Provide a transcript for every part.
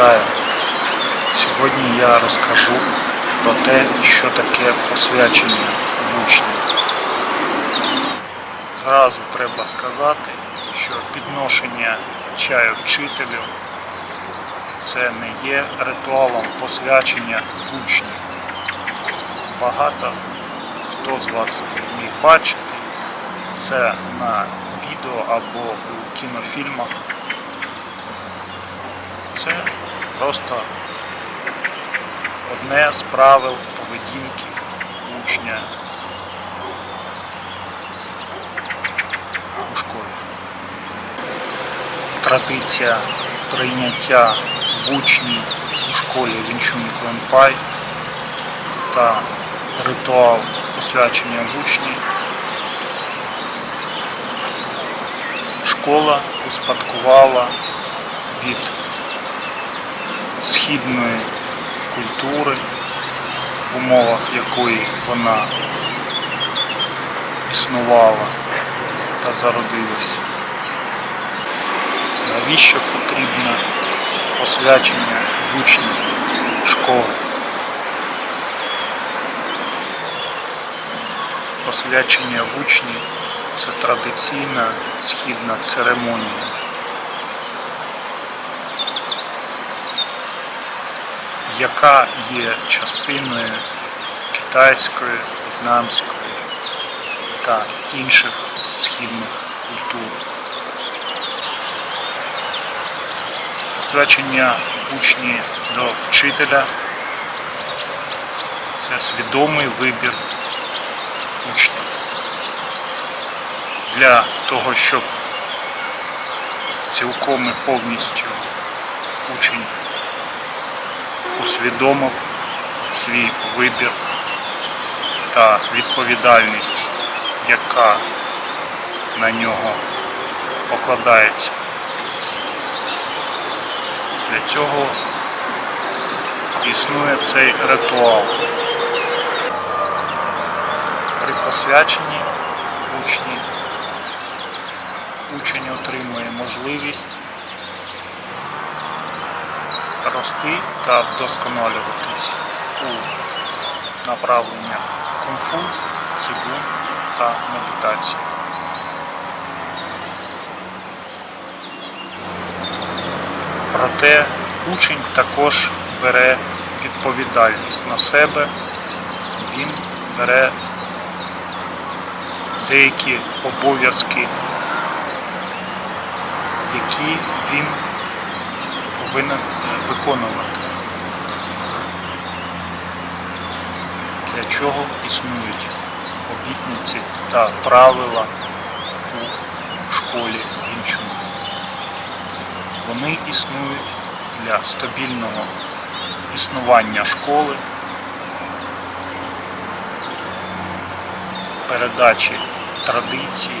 Вітаю! Сьогодні я розкажу про те, що таке посвячення в учні. Зразу треба сказати, що підношення чаю вчителю це не є ритуалом посвячення в учні. Багато хто з вас міг бачити це на відео або у кінофільмах. Це просто одне з правил поведінки учня у школі. Традиція прийняття в учні у школі Вінчун Кленпай та ритуал посвячення в учні школа успадкувала від східної культури, в умовах якої вона існувала та зародилась. Навіщо потрібне посвячення в учні школи? Посвячення в учні це традиційна східна церемонія. Яка є частиною китайської, в'єтнамської та інших східних культур. Посвячення учні до вчителя це свідомий вибір учня. Для того, щоб цілком і повністю учень усвідомив свій вибір та відповідальність, яка на нього покладається. Для цього існує цей ритуал. При посвяченні в учні учень отримує можливість рости та вдосконалюватись у направленнях кунг-фу, цигун та медитації. Проте учень також бере відповідальність на себе, він бере деякі обов'язки, які він повинен виконувати. Для чого існують обітниці та правила у школі Вінчун. Вони існують для стабільного існування школи, передачі традицій.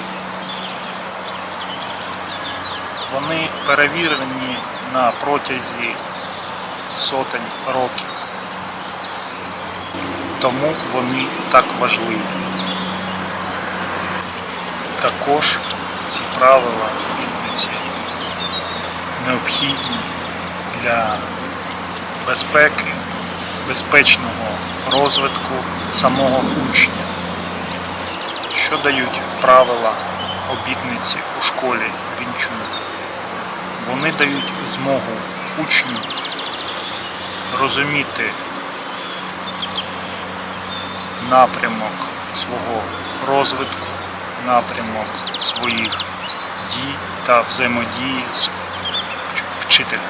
Вони перевірені на протязі сотень років. Тому вони так важливі. Також ці правила обітниці необхідні для безпеки, безпечного розвитку самого учня. Що дають правила обітниці у школі Вінчун? Вони дають змогу учню розуміти напрямок свого розвитку, напрямок своїх дій та взаємодії з вч- вчителем.